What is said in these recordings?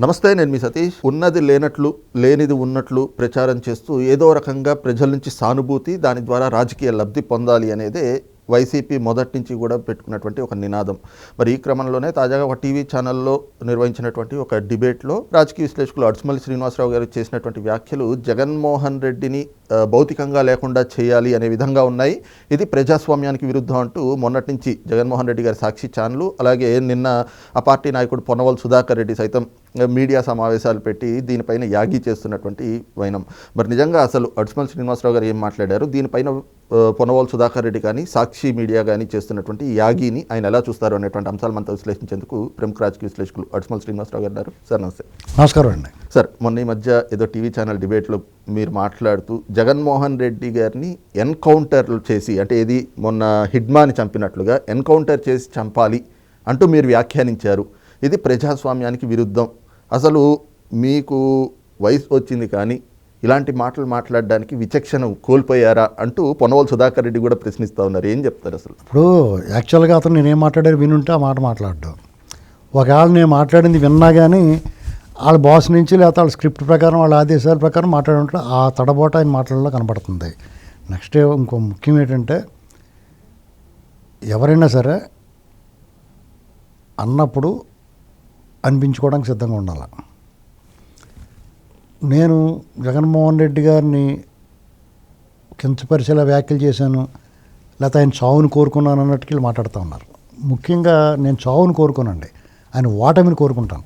నమస్తే నేను మీ సతీష్. ఉన్నది లేనట్లు లేనిది ఉన్నట్లు ప్రచారం చేస్తూ ఏదో రకంగా ప్రజల నుంచి సానుభూతి దాని ద్వారా రాజకీయ లబ్ధి పొందాలి అనేదే వైసీపీ మొదటి నుంచి కూడా పెట్టుకున్నటువంటి ఒక నినాదం. మరి ఈ క్రమంలోనే తాజాగా ఒక టీవీ ఛానల్లో నిర్వహించినటువంటి ఒక డిబేట్లో రాజకీయ విశ్లేషకులు అడ్స్మల్లి శ్రీనివాసరావు గారు చేసినటువంటి వ్యాఖ్యలు జగన్మోహన్ రెడ్డిని భౌతికంగా లేకుండా చేయాలి అనే విధంగా ఉన్నాయి. ఇది ప్రజాస్వామ్యానికి విరుద్ధం అంటూ మొన్నటి నుంచి జగన్మోహన్ రెడ్డి గారి సాక్షి ఛానల్ అలాగే నిన్న ఆ పార్టీ నాయకుడు పొన్నవల్ సుధాకర్ రెడ్డి సైతం మీడియా సమావేశాలు పెట్టి దీనిపైన యాగి చేస్తున్నటువంటి వైనం. మరి నిజంగా అసలు అడ్స్మల్ శ్రీనివాసరావు గారు ఏం మాట్లాడారు? దీనిపైన ఆ, పొన్నవల్ సుధాకర్ రెడ్డి కానీ సాక్షి మీడియా కానీ చేస్తున్నటువంటి యాగిని ఆయన ఎలా చూస్తారు అనేటువంటి అంశాలు మనతో విశ్లేషించేందుకు ప్రముఖ రాజకీయ విశ్లేషకులు అడ్స్మల్ శ్రీనివాసరావు గారు ఉన్నారు. సార్ నమస్తే. నమస్కారం అండి. సార్ మొన్న ఈ మధ్య ఏదో టీవీ ఛానల్ డిబేట్లో మీరు మాట్లాడుతూ జగన్మోహన్ రెడ్డి గారిని ఎన్కౌంటర్లు చేసి అంటే ఇది మొన్న హిడ్మాని చంపినట్లుగా ఎన్కౌంటర్ చేసి చంపాలి అంటూ మీరు వ్యాఖ్యానించారు. ఇది ప్రజాస్వామ్యానికి విరుద్ధం అసలు మీకు వయసు వచ్చింది కానీ ఇలాంటి మాటలు మాట్లాడడానికి విచక్షణ కోల్పోయారా అంటూ పొనవల్ సుధాకర్ రెడ్డి కూడా ప్రశ్నిస్తూ ఉన్నారు. ఏం చెప్తారు అసలు? ఇప్పుడు యాక్చువల్గా అతను నేనేం మాట్లాడారు వినుంటే ఆ మాట మాట్లాడడం. ఒకవేళ నేను మాట్లాడింది విన్నా కానీ వాళ్ళ బాస్ నుంచి లేకపోతే వాళ్ళ స్క్రిప్ట్ ప్రకారం వాళ్ళ ఆదేశాల ప్రకారం మాట్లాడుంటే ఆ తడబోట ఆయన మాటలలో కనబడుతుంది. నెక్స్ట్ ఇంకో ముఖ్యం ఏంటంటే ఎవరైనా సరే అన్నప్పుడు అనిపించుకోవడానికి సిద్ధంగా ఉండాలి? నేను జగన్మోహన్ రెడ్డి గారిని కించపరిచేలా వ్యాఖ్యలు చేశాను లేకపోతే ఆయన చావును కోరుకున్నాను అన్నట్టుకి మాట్లాడుతూ ఉన్నారు. ముఖ్యంగా నేను చావును కోరుకోనండి. ఆయన ఓటమిని కోరుకుంటాను.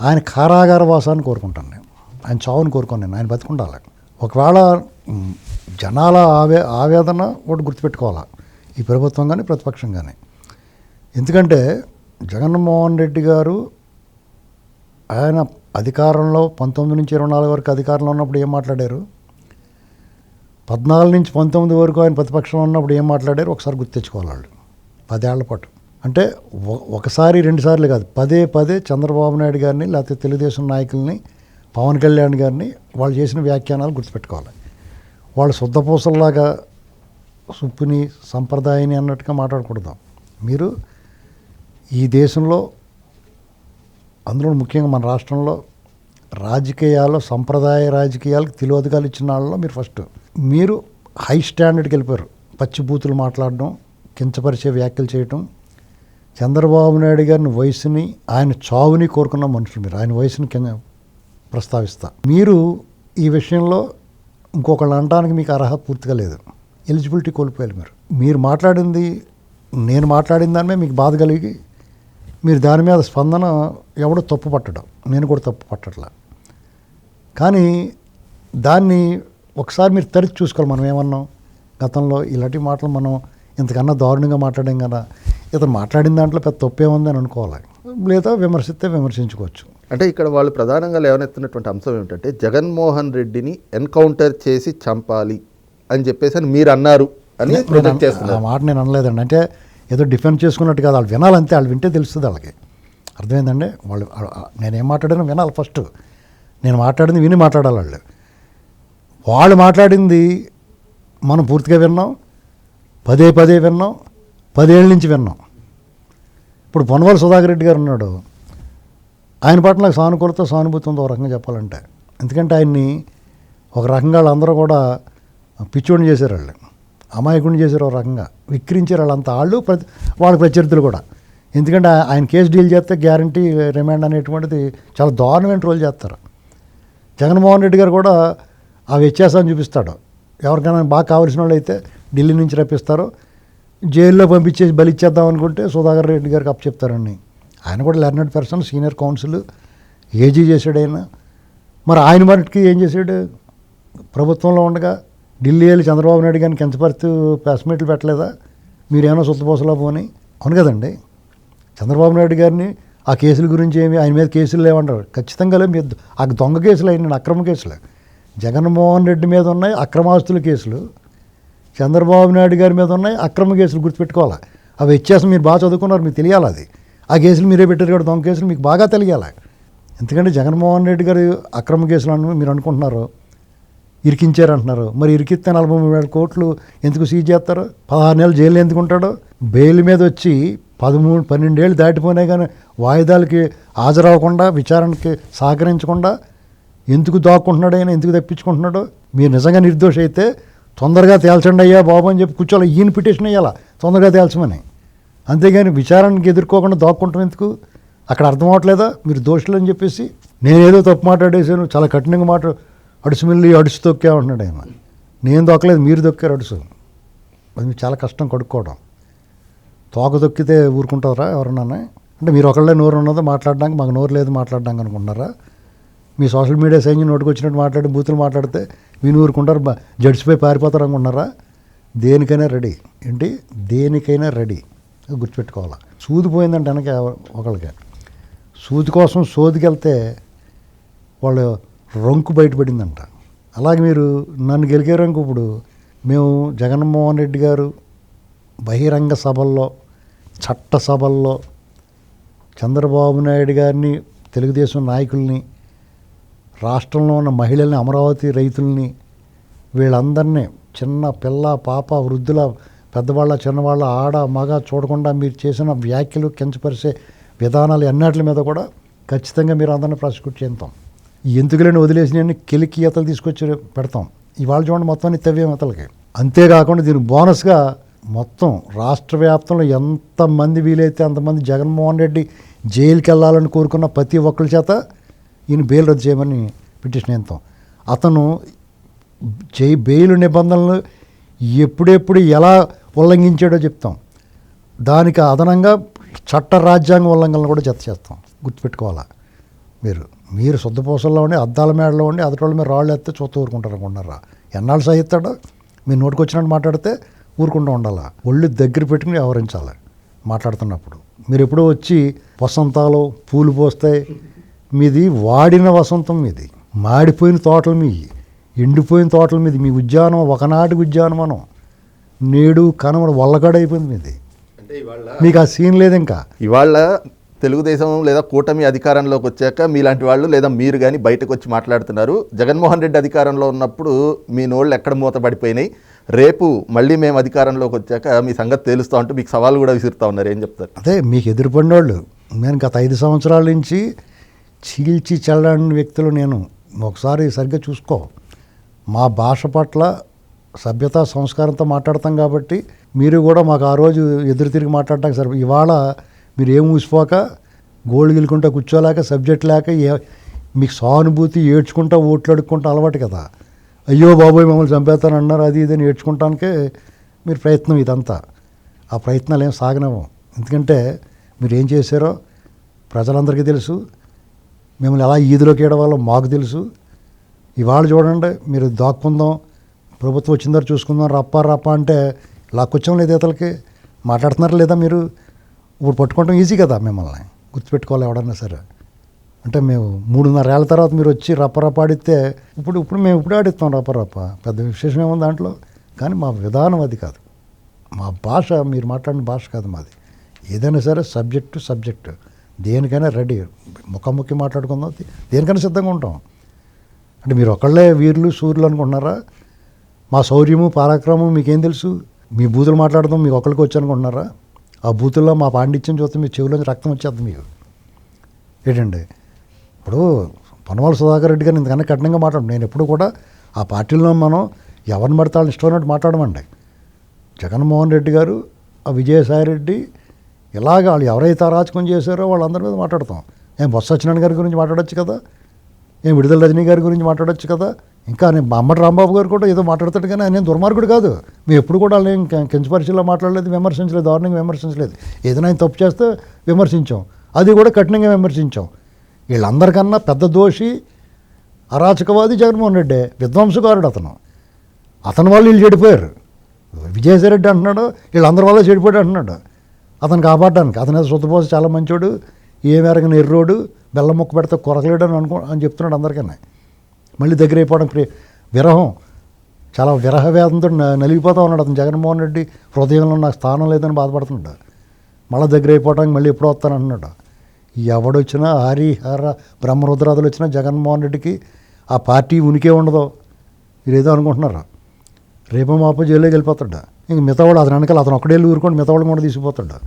ఆయన కారాగార వాసాన్ని కోరుకుంటాను నేను. ఆయన చావును కోరుకోను నేను. ఆయన బతుకుండాలి. ఒకవేళ జనాల ఆవే ఆవేదన ఒకటి గుర్తుపెట్టుకోవాలి? ఈ ప్రభుత్వం కానీ ప్రతిపక్షం కానీ ఎందుకంటే జగన్మోహన్ రెడ్డి గారు ఆయన అధికారంలో పంతొమ్మిది నుంచి ఇరవై నాలుగు వరకు అధికారంలో ఉన్నప్పుడు ఏం మాట్లాడారు? పద్నాలుగు నుంచి పంతొమ్మిది వరకు ఆయన ప్రతిపక్షంలో ఉన్నప్పుడు ఏం మాట్లాడారు? ఒకసారి గుర్తు తెచ్చుకోవాలి వాళ్ళు పదేళ్ళ పాటు. అంటే ఒకసారి రెండుసార్లు కాదు. పదే పదే చంద్రబాబు నాయుడు గారిని లేకపోతే తెలుగుదేశం నాయకుల్ని పవన్ కళ్యాణ్ గారిని వాళ్ళు చేసిన వ్యాఖ్యానాలు గుర్తుపెట్టుకోవాలి. వాళ్ళు శుద్ధపూసల్లాగా సుప్పుని సంప్రదాయాన్ని అన్నట్టుగా మాట్లాడకూడదు. మీరు ఈ దేశంలో అందులో ముఖ్యంగా మన రాష్ట్రంలో రాజకీయాల్లో సంప్రదాయ రాజకీయాలకు తిలోదకాలు ఇచ్చిన వాళ్ళలో మీరు ఫస్ట్ మీరు హై స్టాండర్డ్కి వెళ్ళిపోయారు. పచ్చి బూతులు మాట్లాడడం కించపరిచే వ్యాఖ్యలు చేయటం. చంద్రబాబు నాయుడు గారిని వయసుని ఆయన చావుని కోరుకున్న మనుషులు మీరు. ఆయన వయసుని కింద ప్రస్తావిస్తా. మీరు ఈ విషయంలో ఇంకొకళ్ళు అనడానికి మీకు అర్హత పూర్తిగా లేదు. ఎలిజిబిలిటీ కోల్పోయారు మీరు. మీరు మాట్లాడింది నేను మాట్లాడిన దాని మీద మీకు బాధ కలిగి మీరు దాని మీద స్పందన ఎవడో తప్పు పట్టడం. నేను కూడా తప్పు పట్టట్లా. కానీ దాన్ని ఒకసారి మీరు తరిచి చూసుకోవాలి మనం ఏమన్నాం? గతంలో ఇలాంటి మాటలు మనం ఇంతకన్నా దారుణంగా మాట్లాడాం కదా. ఇతను మాట్లాడిన దాంట్లో పెద్ద తప్పేముంది అని అనుకోవాలి. లేదా విమర్శిస్తే విమర్శించుకోవచ్చు. అంటే ఇక్కడ వాళ్ళు ప్రధానంగా లేవనెత్తున్నటువంటి అంశం ఏమిటంటే జగన్మోహన్ రెడ్డిని ఎన్కౌంటర్ చేసి చంపాలి అని చెప్పేసి అని మీరు అన్నారు అని ప్రొజెక్ట్ ఆ మాట నేను అనలేదండి. అంటే ఏదో డిఫెండ్ చేసుకున్నట్టు కాదు వాళ్ళు వినాలంతే వాళ్ళు వింటే తెలుస్తుంది వాళ్ళకి. అర్థమైందండి? వాళ్ళు నేనేం మాట్లాడానో వినాలి ఫస్ట్ నేను మాట్లాడింది విని మాట్లాడాలి వాళ్ళు. వాళ్ళు మాట్లాడింది మనం పూర్తిగా విన్నాం పదే పదే విన్నాం పదేళ్ళ నుంచి విన్నాం. ఇప్పుడు పొనవల్ సుధాకర్ రెడ్డి గారు ఉన్నాడు. ఆయన పట్ల నాకు సానుకూలత సానుభూతి ఉందో ఒక రకంగా చెప్పాలంటే. ఎందుకంటే ఆయన్ని ఒక రకంగా వాళ్ళందరూ కూడా పిచ్చోడిని చేశారు వాళ్ళు. అమాయకుడిని చేశారు ఒక రకంగా. విక్రించారు వాళ్ళంతా వాళ్ళు ప్రతి వాళ్ళ ప్రత్యర్థులు కూడా. ఎందుకంటే ఆయన కేసు డీల్ చేస్తే గ్యారంటీ రిమాండ్ అనేటువంటిది చాలా దారుణమైన రోల్ చేస్తారు. జగన్మోహన్ రెడ్డి గారు కూడా ఆ వ్యత్యాసాన్ని చూపిస్తాడు. ఎవరికైనా బాగా కావాల్సిన వాళ్ళు అయితే ఢిల్లీ నుంచి రప్పిస్తారు. జైల్లో పంపించేసి బలిచ్చేద్దాం అనుకుంటే సుధాకర్ రెడ్డి గారికి అప్ చెప్తారండి ఆయన కూడా learned person senior counsel AG చేశాడు ఆయన. మరి ఆయన మటుకి ఏం చేశాడు? ప్రభుత్వంలో ఉండగా ఢిల్లీ వెళ్ళి చంద్రబాబు నాయుడు గారిని కించపరుస్తూ ప్రెస్ మీట్లు పెట్టలేదా? మీరేమో సొత్తుపోసలా పోని? అవును కదండి. చంద్రబాబు నాయుడు గారిని ఆ కేసుల గురించి ఏమి ఆయన మీద కేసులు లేవంటారు. ఖచ్చితంగా లేవు. మీరు ఆ దొంగ కేసులు అయిన అక్రమ కేసులు. జగన్మోహన్ రెడ్డి మీద ఉన్నాయి అక్రమాస్తుల కేసులు. చంద్రబాబు నాయుడు గారి మీద ఉన్నాయి అక్రమ కేసులు గుర్తుపెట్టుకోవాలి? అవి వ్యత్యాసం మీరు బాగా చదువుకున్నారు మీకు తెలియాలి అది? ఆ కేసులు మీరే పెట్టారు కాబట్టి దొంగ కేసులు మీకు బాగా తెలియాలి? ఎందుకంటే జగన్మోహన్ రెడ్డి గారు అక్రమ కేసులు అని మీరు అనుకుంటున్నారు. ఇరికించారంటున్నారు. మరి ఇరికిస్తే నలభై మూడు వేల కోట్లు ఎందుకు సీజ్ చేస్తారు? పదహారు నెలలు జైలు ఎందుకు ఉంటాడు? బెయిల్ మీద వచ్చి పదమూడు పన్నెండేళ్ళు దాటిపోయినా కానీ వాయిదాలకి హాజరవ్వకుండా విచారణకి సహకరించకుండా ఎందుకు దాక్కుంటున్నాడు ఆయన? ఎందుకు తప్పించుకుంటున్నాడు? మీరు నిజంగా నిర్దోష అయితే తొందరగా తేల్చండి అయ్యా బాబు అని చెప్పి కూర్చోాలి ఈయన పిటిషన్ అయ్యాలా తొందరగా తేల్చమని. అంతేగాని విచారణకి ఎదుర్కోకుండా దాక్కుంటాం ఎందుకు? అక్కడ అర్థం అవట్లేదా మీరు దోషులు అని చెప్పేసి నేనేదో తప్పు మాట్లాడేసాను చాలా కఠినంగా మాట అడుసు మిల్లి అడుసు తొక్కా ఉంటున్నాడు ఆయన. నేను దొక్కలేదు మీరు దొక్కారు అడుసు. అది మీకు చాలా కష్టం కడుక్కోవడం. తోక తొక్కితే ఊరుకుంటారా ఎవరన్నా అంటే మీరు ఒకళ్ళే నోరు ఉన్నదో మాట్లాడడానికి మాకు నోరు లేదు మాట్లాడడానికి అనుకుంటున్నారా? మీ సోషల్ మీడియా సైన్యం నోటికి వచ్చినట్టు మాట్లాడి బూతులు మాట్లాడితే మీరు ఊరుకుంటారు బ- జడ్జిపై పారిపోతారు అనుకుంటున్నారా? దేనికైనా రెడీ. ఏంటి? దేనికైనా రెడీ. గుర్తుపెట్టుకోవాలి గుర్తుపెట్టుకోవాలా. సూది పోయిందంటే వెనక ఒకళ్ళకి. సూది కోసం సోదికి వెళ్తే వాళ్ళు రొంకు బయటపడిందంట. అలాగే మీరు నన్ను గెలికారంక ఇప్పుడు మేము జగన్మోహన్ రెడ్డి గారు బహిరంగ సభల్లో చట్ట సభల్లో చంద్రబాబు నాయుడు గారిని తెలుగుదేశం నాయకుల్ని రాష్ట్రంలో ఉన్న మహిళల్ని అమరావతి రైతుల్ని వీళ్ళందరినీ చిన్న పిల్ల పాప వృద్ధుల పెద్దవాళ్ళ చిన్నవాళ్ళ ఆడ మగ చూడకుండా మీరు చేసిన వ్యాఖ్యలు కించపరిచే విధానాలు అన్నిటి మీద కూడా ఖచ్చితంగా మీరు అందరిని ప్రాసిక్యూట్ చేస్తాం. ఎందుకులని వదిలేసినవన్నీ కెలికి ఈతలు తీసుకొచ్చి పెడతాం. ఇవాళ చూడండి మొత్తాన్ని తవ్వేం ఈతలకి. అంతేకాకుండా దీనికి బోనస్గా మొత్తం రాష్ట్ర వ్యాప్తంలో ఎంతమంది వీలైతే అంతమంది జగన్మోహన్ రెడ్డి జైలుకి వెళ్ళాలని కోరుకున్న ప్రతి ఒక్కరి చేత ఈయన బెయిల్ రద్దు చేయమని పిటిషన్ వేస్తాం. అతను జై బెయిల్ నిబంధనలు ఎప్పుడెప్పుడు ఎలా ఉల్లంఘించాడో చెప్తాం. దానికి అదనంగా చట్ట రాజ్యాంగ ఉల్లంఘనలు కూడా జత చేస్తాం. గుర్తుపెట్టుకోవాలా మీరు? మీరు శుద్ధపూసల్లో ఉండి అద్దాల మేడలో ఉండి అదటోళ్ళ మీద రాళ్ళు ఎత్తే చూస్తూ ఊరుకుంటారు అనుకుంటున్నారా? ఎన్నాళ్ళు సహిస్తాడో? మీ నోటికి వచ్చినట్టు మాట్లాడితే ఊరుకుంటూ ఉండాలా? ఒళ్ళు దగ్గర పెట్టుకుని వ్యవహరించాలి మాట్లాడుతున్నప్పుడు? మీరు ఎప్పుడో వచ్చి వసంతాలు పూలు పోస్తాయి. మీది వాడిన వసంతం మీది. మాడిపోయిన తోటలు మీ ఎండిపోయిన తోటల మీద. మీ ఉద్యానం ఒకనాటి ఉద్యానవనం. నేడు కనమడ వల్లగడైపోయింది మీది. మీకు ఆ సీన్ లేదు ఇంకా ఇవాళ తెలుగుదేశం లేదా కూటమి అధికారంలోకి వచ్చాక మీలాంటి వాళ్ళు లేదా మీరు కానీ బయటకు వచ్చి మాట్లాడుతున్నారు. జగన్మోహన్ రెడ్డి అధికారంలో ఉన్నప్పుడు మీ నోళ్ళు ఎక్కడ మూతపడిపోయినాయి? రేపు మళ్ళీ మేము అధికారంలోకి వచ్చాక మీ సంగతి తేలుస్తా ఉంటూ మీకు సవాల్ కూడా విసురుతా ఉన్నారు. ఏం చెప్తారు? అదే మీకు ఎదురుపడినోళ్ళు. నేను గత ఐదు సంవత్సరాల నుంచి చీల్చి చల్లని వ్యక్తులు నేను. ఒకసారి సరిగ్గా చూసుకో. మా భాష పట్ల సభ్యత సంస్కారంతో మాట్లాడతాం కాబట్టి మీరు కూడా మాకు ఆ రోజు ఎదురు తిరిగి మాట్లాడటానికి సరి ఇవాళ మీరు ఏం ఊసిపోక గోల్డ్ గిలుకుంటా కూర్చోలేక సబ్జెక్ట్ లేక ఏ మీకు సానుభూతి ఏడ్చుకుంటా ఓట్లు అడుక్కుంటా అలవాటు కదా. అయ్యో బాబోయ్ మమ్మల్ని చంపేస్తానన్నారు అది ఇది ఏడ్చుకుంటానికే మీరు ప్రయత్నం ఇదంతా. ఆ ప్రయత్నాలు ఏం సాగనవు ఎందుకంటే మీరు ఏం చేశారో ప్రజలందరికీ తెలుసు. మిమ్మల్ని ఎలా ఈదులోకి ఏడవాలో మాకు తెలుసు. ఇవాళ చూడండి మీరు దాక్కుందాం ప్రభుత్వం వచ్చిందో చూసుకుందాం రప్ప రప్ప అంటే లాక్కొచ్చాం లేదు ఇతలకి? మాట్లాడుతున్నారు లేదా మీరు? ఇప్పుడు పట్టుకోవడం ఈజీ కదా మిమ్మల్ని. గుర్తుపెట్టుకోవాలి ఎవడన్నా సరే. అంటే మేము మూడున్నరేళ్ళ తర్వాత మీరు వచ్చి రప్ప రప్ప ఆడితే ఇప్పుడు ఇప్పుడు మేము ఇప్పుడే ఆడిస్తాం రప్ప రప్ప పెద్ద విశేషం ఏముంది దాంట్లో? కానీ మా విధానం అది కాదు. మా భాష మీరు మాట్లాడిన భాష కాదు మాది. ఏదైనా సరే సబ్జెక్టు సబ్జెక్టు దేనికైనా రెడీ ముఖాముఖి మాట్లాడుకుందాం. దేనికైనా సిద్ధంగా ఉంటాం. అంటే మీరు ఒకళ్ళే వీరులు సూర్యులు అనుకుంటున్నారా? మా శౌర్యము పరాక్రమం మీకేం తెలుసు? మీ బూతులు మాట్లాడదాం మీకు ఒకరికి వచ్చి అనుకుంటున్నారా? ఆ బూతుల్లో మా పాండిత్యం చూస్తే మీ చెవిలోంచి రక్తం వచ్చేస్తుంది మీకు. ఏంటండి? ఇప్పుడు పొన్నవాళ్ళ సుధాకర్ రెడ్డి గారిని ఇంతకన్నా కఠినంగా మాట్లాడు నేను ఎప్పుడు కూడా ఆ పార్టీలో మనం ఎవరిని పడితే వాళ్ళని ఇష్టమైనట్టు మాట్లాడమండి. జగన్మోహన్ రెడ్డి గారు ఆ విజయసాయి రెడ్డి ఇలాగ వాళ్ళు ఎవరైతే అరాచకం చేశారో వాళ్ళందరి మీద మాట్లాడతాం. ఏం బొత్స సత్యనారాయణ గారి గురించి మాట్లాడచ్చు కదా? ఏం విడుదల రజనీ గారి గురించి మాట్లాడచ్చు కదా? ఇంకా నేను మా అమ్మటి రాంబాబు గారు కూడా ఏదో మాట్లాడతాడు కానీ నేను దుర్మార్గుడు కాదు. మేము ఎప్పుడు కూడా నేను కించపరిచిలో మాట్లాడలేదు విమర్శించలేదు దారుణంగా విమర్శించలేదు. ఏదైనా ఆయన తప్పు చేస్తే విమర్శించాం. అది కూడా కఠినంగా విమర్శించాం. వీళ్ళందరికన్నా పెద్ద దోషి అరాచకవాది జగన్మోహన్ రెడ్డి విధ్వంసకారుడు అతను. అతని వాళ్ళు వీళ్ళు చెడిపోయారు. విజయసాయిరెడ్డి అంటున్నాడు వీళ్ళందరి వల్ల చెడిపోయాడు అంటున్నాడు. అతను కాపాడడానికి అతను శుద్ధపోస చాలా మంచోడు ఏ మేరకు ఎర్రోడు బెల్లం ముక్క పెడితే కొరకలేడు అని అనుకో అని చెప్తున్నాడు అందరికన్నా. మళ్ళీ దగ్గర అయిపోవడం ప్రే విరహం. చాలా విరహ వేదంతో నలిగిపోతూ నలిగిపోతా ఉన్నాడు అతను. జగన్మోహన్ రెడ్డి హృదయంలో నాకు స్థానం లేదని బాధపడుతున్నాడు. మళ్ళీ దగ్గర అయిపోవడానికి మళ్ళీ ఎప్పుడు వస్తానంటున్నాడు ఎవడొచ్చినా హరిహర బ్రహ్మరుద్రాదులు వచ్చినా జగన్మోహన్ రెడ్డికి ఆ పార్టీ ఉనికే ఉండదు. మీరేదో అనుకుంటున్నారు? రేపు మాపో జైల్లోకి వెళ్ళిపోతాడు. ఇంక మితవాడు అతను వెనకాల అతను ఒక్కడే ఊరుకోండి మితవాడు కూడా తీసుకుపోతాడు.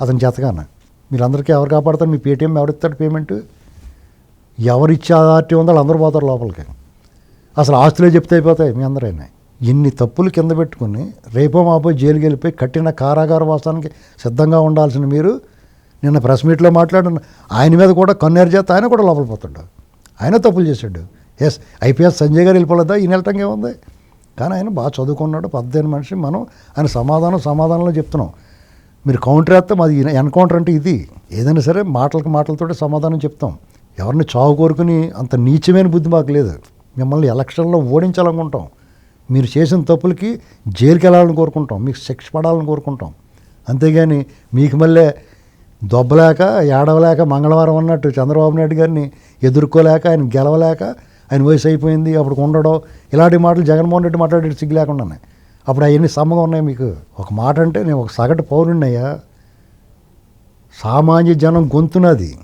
అతని చేతగాన. మీరందరికీ ఎవరు కాపాడతారు? మీ పేటీఎం ఎవరిస్తాడు పేమెంట్? ఎవరిచ్చే ఇచ్చే ఉందో అందరూ పోతారు లోపలికి. అసలు ఆస్తులే చెప్తే అయిపోతాయి మీ అందరైనా. ఇన్ని తప్పులు కింద పెట్టుకుని రేపో మాపో జైలుకి వెళ్ళిపోయి కట్టిన కారాగార వాసానికి సిద్ధంగా ఉండాల్సిన మీరు నిన్న ప్రెస్ మీట్లో మాట్లాడిన ఆయన మీద కూడా కన్నేరు చేస్తే ఆయన కూడా లోపల పోతాడు. ఆయన తప్పులు చేశాడు. ఎస్ ఐపీఎస్ సంజయ్ గారు వెళ్ళిపోలేదా? ఈయన వెళ్ళటం ఏముంది? కానీ ఆయన బాగా చదువుకున్నాడు. పద్దెనిమిది మనిషి మనం ఆయన సమాధానం సమాధానంలో చెప్తున్నాం. మీరు కౌంటర్ వేస్తే మాది ఎన్కౌంటర్ అంటే ఇది. ఏదైనా సరే మాటలకు మాటలతోటి సమాధానం చెప్తాం. ఎవరిని చావు కోరుకుని అంత నీచమైన బుద్ధి మాకు లేదు. మిమ్మల్ని ఎలక్షన్లో ఓడించాలనుకుంటాం. మీరు చేసిన తప్పులకి జైలుకి వెళ్ళాలని కోరుకుంటాం. మీకు శిక్ష పడాలని కోరుకుంటాం. అంతేగాని మీకు మళ్ళీ దొబ్బలేక ఏడవలేక మంగళవారం అన్నట్టు చంద్రబాబు నాయుడు గారిని ఎదుర్కోలేక ఆయన గెలవలేక ఆయన వయసు అయిపోయింది అప్పుడు ఉండడం ఇలాంటి మాటలు జగన్మోహన్ రెడ్డి మాట్లాడే సిగ్గు లేకుండానే అప్పుడు అవన్నీ సమ్మగా ఉన్నాయి మీకు. ఒక మాట అంటే నేను ఒక సగటు పౌరుణ్ణయ్యా. సామాన్య జనం గొంతునది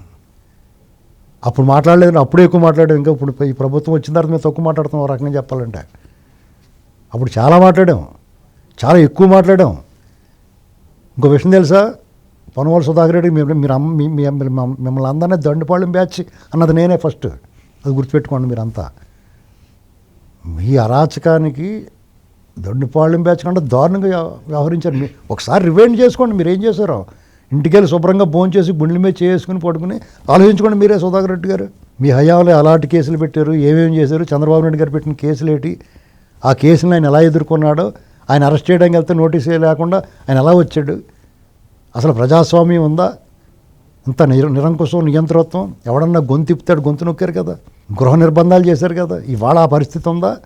అప్పుడు మాట్లాడలేదు అప్పుడే ఎక్కువ మాట్లాడాం ఇంకా ఇప్పుడు ఈ ప్రభుత్వం వచ్చిన తర్వాత మేము తక్కువ మాట్లాడుతాం ఒక రకంగా చెప్పాలంటే. అప్పుడు చాలా మాట్లాడాం. చాలా ఎక్కువ మాట్లాడాం. ఇంకో విషయం తెలుసా? పనువాళ్ళు సుధాకర్ రెడ్డి మీరు మీరు అమ్మ మిమ్మల్ని అందరినీ దండుపాళెం బ్యాచ్ అన్నది నేనే ఫస్ట్. అది గుర్తుపెట్టుకోండి మీరంతా. మీ అరాచకానికి దొండిపాళెం బ్యాచ్ కంటే దారుణంగా వ్యవహరించారు. మీ ఒకసారి రివైండ్ చేసుకోండి మీరు ఏం చేశారో. ఇంటికెళ్ళి శుభ్రంగా భోంచేసి చేసి గుండెల మీద చేసుకుని పడుకుని ఆలోచించుకోండి మీరే సుధాకర్ రెడ్డి గారు. మీ హయాంలో అలాంటి కేసులు పెట్టారు ఏమేమి చేశారు చంద్రబాబు నాయుడు గారు పెట్టిన కేసులు ఏంటి? ఆ కేసును ఆయన ఎలా ఎదుర్కొన్నాడో ఆయన అరెస్ట్ చేయడానికి వెళ్తే నోటీస్ లేకుండా ఆయన ఎలా వచ్చాడు? అసలు ప్రజాస్వామ్యం ఉందా? ఇంత నిర నిరంకుశం నియంత్రత్వం ఎవడన్నా గొంతు తిప్పుతాడు గొంతు నొక్కారు కదా? గృహ నిర్బంధాలు చేశారు కదా? ఇవాళ ఆ పరిస్థితి ఉందా?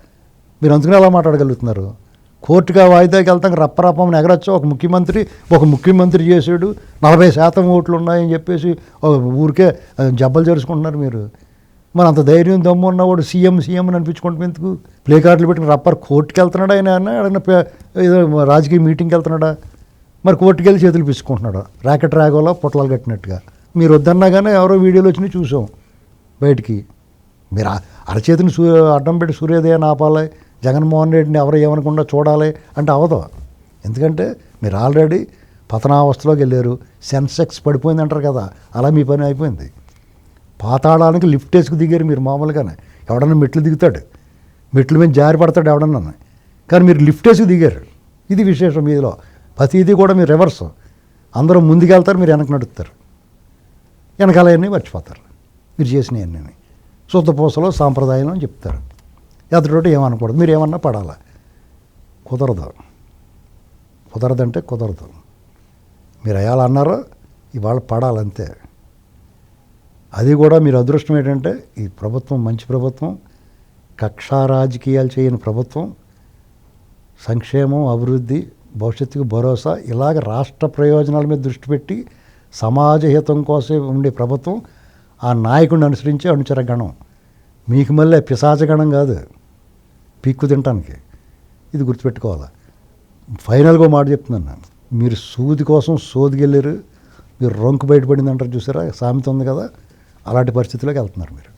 మీరు అందుకనే అలా మాట్లాడగలుగుతున్నారు. కోర్టుగా వాయిదాకి వెళ్తాం రప్పరప్పమని ఎగరొచ్చు ఒక ముఖ్యమంత్రి ఒక ముఖ్యమంత్రి చేసాడు నలభై శాతం ఓట్లు ఉన్నాయని చెప్పేసి ఊరికే జబ్బలు జరుచుకుంటున్నారు మీరు. మరి అంత ధైర్యం దమ్ము ఉన్నవాడు సీఎం సీఎం అని అనిపించుకుంటాం ఎందుకు? ప్లే కార్డులు పెట్టిన రప్పర్ కోర్టుకి వెళ్తున్నాడా ఆయన? అన్న ఏదో రాజకీయ మీటింగ్కి వెళ్తున్నాడా? మరి కోర్టుకి వెళ్ళి చేతులు పిసుకుంటున్నాడు ర్యాకెట్ రాగోలో పొట్లాలు కట్టినట్టుగా. మీరు వద్దన్నా కానీ ఎవరో వీడియోలు వచ్చినాయి చూసాం బయటికి. మీరు అరచేతిని సూ అడ్డం పెట్టి సూర్యోదయాన్ని ఆపాలి. జగన్మోహన్ రెడ్డిని ఎవరు ఏమనకుండా చూడాలి అంటే అవదు. ఎందుకంటే మీరు ఆల్రెడీ పతనావస్థలోకి వెళ్ళారు. సెన్సెక్స్ పడిపోయింది అంటారు కదా. అలా మీ పని అయిపోయింది. పాతాళానికి లిఫ్ట్ వేసుకు దిగారు మీరు మామూలుగానే. ఎవడన్నా మెట్లు దిగుతాడు. మెట్లు మీద జారి పడతాడు ఎవడన్నా కానీ మీరు లిఫ్ట్ వేసుకు దిగారు. ఇది విశేషం మీలో. ప్రతిదీ కూడా మీరు రివర్స్. అందరూ ముందుకెళ్తారు మీరు వెనక నడుపుతారు. వెనకాలన్నీ మర్చిపోతారు. మీరు చేసినవన్నీ. శుద్ధ పూసలో సాంప్రదాయం అని చెప్తారు. ఎదుటి ఏమనకూడదు. మీరు ఏమన్నా పడాలా? కుదరదు. కుదరదంటే కుదరదు. మీరు అయ్యాలి అన్నారో ఇవాళ పడాలంతే. అది కూడా మీరు అదృష్టం ఏంటంటే ఈ ప్రభుత్వం మంచి ప్రభుత్వం కక్షా రాజకీయాలు చేయని ప్రభుత్వం సంక్షేమం అభివృద్ధి భవిష్యత్తుకు భరోసా ఇలాగ రాష్ట్ర ప్రయోజనాల మీద దృష్టి పెట్టి సమాజ హితం కోసం ఉండే ప్రభుత్వం ఆ నాయకుడిని అనుసరించే అనుచర గణం మీకు మళ్ళీ పిశాచగణం కాదు. పీక్కు తినటానికి. ఇది గుర్తుపెట్టుకోవాలి. ఫైనల్గా మాట చెప్తున్నాను నేను. మీరు సూది కోసం సోదికెళ్ళారు మీరు రొంకు బయటపడింది అంటారు చూసారా? సామెత ఉంది కదా? అలాంటి పరిస్థితిలోకి వెళ్తున్నారు మీరు.